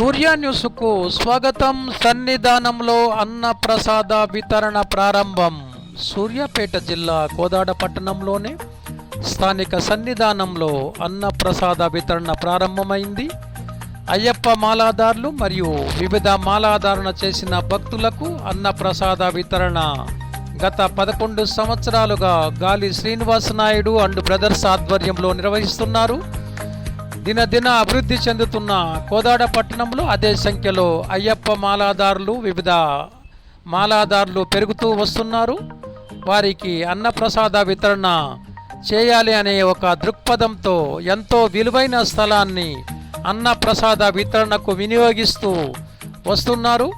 సూర్య న్యూస్కు స్వాగతం సన్నిధానంలో అన్న ప్రసాద వితరణ ప్రారంభం. సూర్యాపేట జిల్లా కోదాడ పట్టణంలోనే స్థానిక సన్నిధానంలో అన్న ప్రసాద వితరణ ప్రారంభమైంది. అయ్యప్ప మాలాదారులు మరియు వివిధ మాలాధారణ చేసిన భక్తులకు అన్న ప్రసాద వితరణ. గత పదకొండు సంవత్సరాలుగా గాలి శ్రీనివాస నాయుడు అండ్ బ్రదర్స్ ఆధ్వర్యంలో నిర్వహిస్తున్నారు. దినదిన అభివృద్ధి చెందుతున్న కోదాడ పట్టణంలో అదే సంఖ్యలో అయ్యప్ప మాలాదారులు వివిధ మాలాదారులు పెరుగుతూ వస్తున్నారు. వారికి అన్నప్రసాద వితరణ చేయాలి అనే ఒక దృక్పథంతో ఎంతో విలువైన స్థలాన్ని అన్నప్రసాద వితరణకు వినియోగిస్తూ వస్తున్నారు.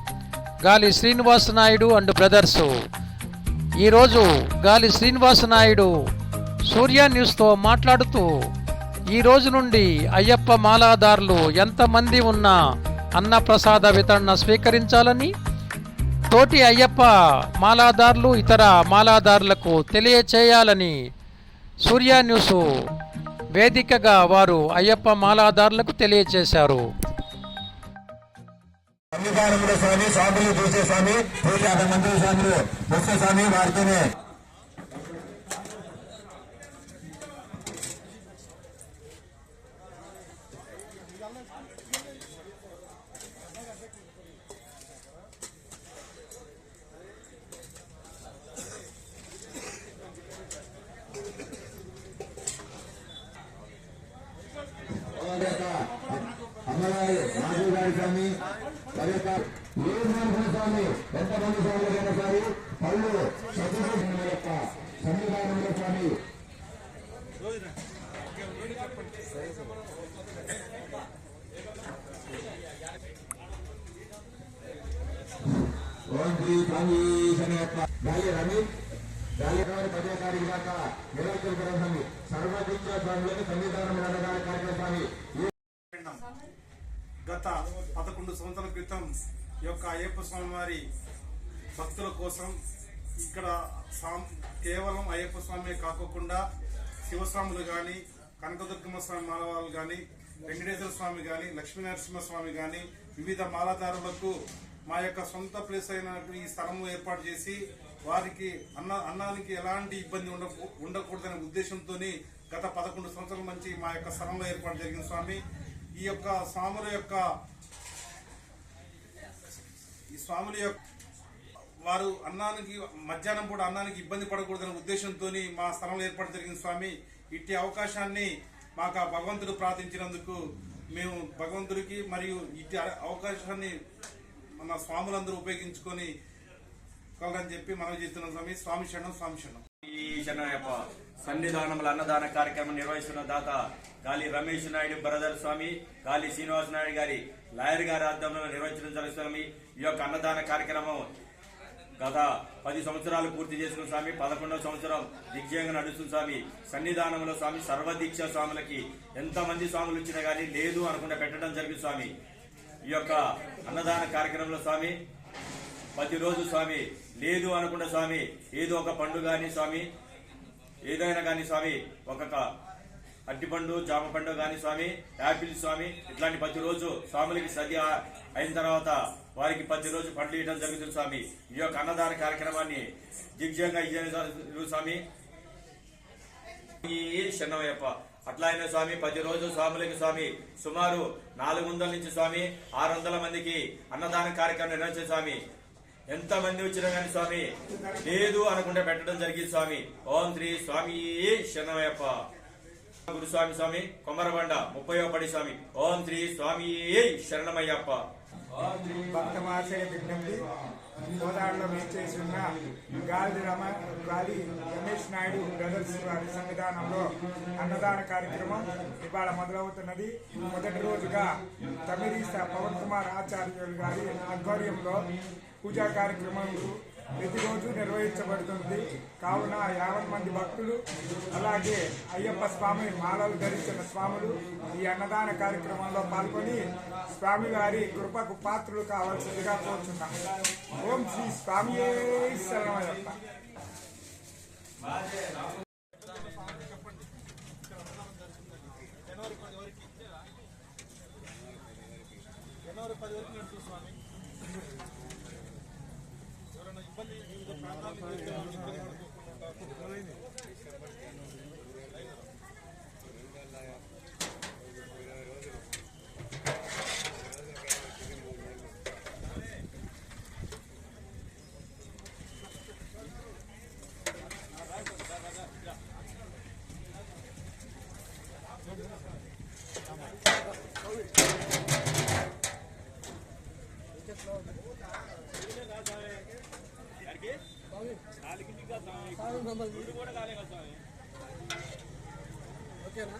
గాలి శ్రీనివాస నాయుడు అండ్ బ్రదర్సు ఈరోజు గాలి శ్రీనివాస నాయుడు సూర్య న్యూస్తో మాట్లాడుతూ ఈ రోజు నుండి అయ్యప్ప మాలాదారులు ఎంతమంది ఉన్నా అన్నప్రసాద వితరణ స్వీకరించాలని తోటి అయ్యప్ప మాలాదారులు ఇతర మాలాదారులకు తెలియచేయాలని సూర్య న్యూస్ వేదికగా వారు అయ్యప్ప మాలాదారులకు తెలియచేశారు. స్వామి స్వామి స్వాములు స్వామి నూట యాభై స్వామి వస్తే స్వామి వారితోనే రాజు స్వామి మరి యొక్క ఏ స్వామి స్వామి ఎంతమంది స్వాములైనా స్వామి పళ్ళు సత్యకృష్ణ యొక్క సన్నిధానంలో స్వామి. ఓం శ్రీ స్వామి యొక్క గాలి పదే తారీఖు దాకా స్వామి స్వామిలోని కార్యక్రమ స్వామి రెండు సంవత్సరాల క్రితం ఈ యొక్క అయ్యప్ప స్వామి వారి భక్తుల కోసం ఇక్కడ సాం- కేవలం అయ్యప్ప స్వామి కాకోకుండా శివస్వాములు కానీ కనకదుర్గమ్మ స్వామి మాలవాళ్ళు కానీ వెంకటేశ్వర స్వామి కానీ లక్ష్మీనరసింహ స్వామి కానీ వివిధ మాలాదారులకు మా యొక్క సొంత ప్లేస్ అయిన ఈ స్థలము ఏర్పాటు చేసి వారికి అన్న అన్నానికి ఎలాంటి ఇబ్బంది ఉండ ఉండకూడదనే ఉద్దేశంతో గత పదకొండు సంవత్సరాల నుంచి మా యొక్క స్థలంలో ఏర్పాటు జరిగింది స్వామి. ఈ యొక్క స్వాముల యొక్క ఈ స్వాముల యొక్క వారు అన్నానికి మధ్యాహ్నం పూట అన్నానికి ఇబ్బంది పడకూడదనే ఉద్దేశంతో మా స్థలంలో ఏర్పాటు జరిగింది స్వామి. ఇట్టి అవకాశాన్ని మాకు ఆ భగవంతుడు ప్రార్థించినందుకు మేము భగవంతుడికి మరియు ఇట్టి అవకాశాన్ని మన స్వాములందరూ ఉపయోగించుకొని కలరని చెప్పి మనం చేస్తున్నాం స్వామి. స్వామి క్షణం స్వామి క్షణం ఈ యొక్క సన్నిధానముల అన్నదాన కార్యక్రమం నిర్వహిస్తున్న దాత గాలి రమేష్ నాయుడు బ్రదర్ స్వామి గాలి శ్రీనివాస నాయుడు గారి లాయర్ గారి ఆధ్వర్యంలో నిర్వహించడం జరుగుతుంది స్వామి. ఈ యొక్క అన్నదాన కార్యక్రమం గత పది సంవత్సరాలు పూర్తి చేసుకున్న స్వామి పదకొండవ సంవత్సరం దిగ్జయంగా నడుస్తుంది స్వామి. సన్నిధానంలో స్వామి సర్వదీక్ష స్వాములకి ఎంతమంది స్వాములు వచ్చినా కానీ లేదు అనుకుంటే పెట్టడం జరిగింది స్వామి. ఈ యొక్క అన్నదాన కార్యక్రమంలో స్వామి ప్రతిరోజు స్వామి లేదు అనుకున్న స్వామి ఏదో ఒక పండు గాని స్వామి ఏదైనా కానీ స్వామి ఒక అట్టిపండు జామ పండు కానీ స్వామి యాపిల్ స్వామి ఇట్లాంటి ప్రతిరోజు స్వాములకి సది అయిన తర్వాత వారికి ప్రతిరోజు పండ్లు ఇవ్వడం జరుగుతుంది స్వామి. ఈ యొక్క అన్నదాన కార్యక్రమాన్ని దిగ్జంగా ఇచ్చారు స్వామి. ఈ శన్నమయ్యప్ప అట్లా అయిన స్వామి ప్రతిరోజు స్వాములకి స్వామి సుమారు నాలుగు వందల నుంచి స్వామి ఆరు వందల మందికి అన్నదాన కార్యక్రమం నిర్వహించే స్వామి. ఎంత మంది వచ్చినా కానీ స్వామి లేదు అనుకుంటే పెట్టడం జరిగింది స్వామి. ఓం శ్రీ స్వామి శన్నమయ్యప్ప గురుస్వామి స్వామి కొమరబండ ముప్పయో పడి స్వామి. ఓం శ్రీ స్వామి శరణమయ్యప్ప. భక్తమాశయ విజ్ఞప్తి కోదాడలో వేచేసి ఉన్న గాలి రమ గాలి రమేష్ నాయుడు బ్రదర్స్ వారి సంవిధానంలో అన్నదాన కార్యక్రమం ఇవాళ మొదలవుతున్నది. మొదటి రోజుగా తమిళీస పవన్ కుమార్ ఆచార్యులు గారి ఆధ్వర్యంలో పూజా కార్యక్రమాలు ప్రతిరోజు నిర్వహించబడుతుంది. కావున యాభై మంది భక్తులు అలాగే అయ్యప్ప స్వామి మాలలు ధరించిన స్వాములు ఈ అన్నదాన కార్యక్రమంలో పాల్గొని స్వామివారి కృపకు పాత్రలు కావాల్సిందిగా కోరుచున్నాం. ఓం శ్రీ స్వామి శరణమయ్యప్ప. ఇబ్బంది ప్రాంతానికి ఓకేనా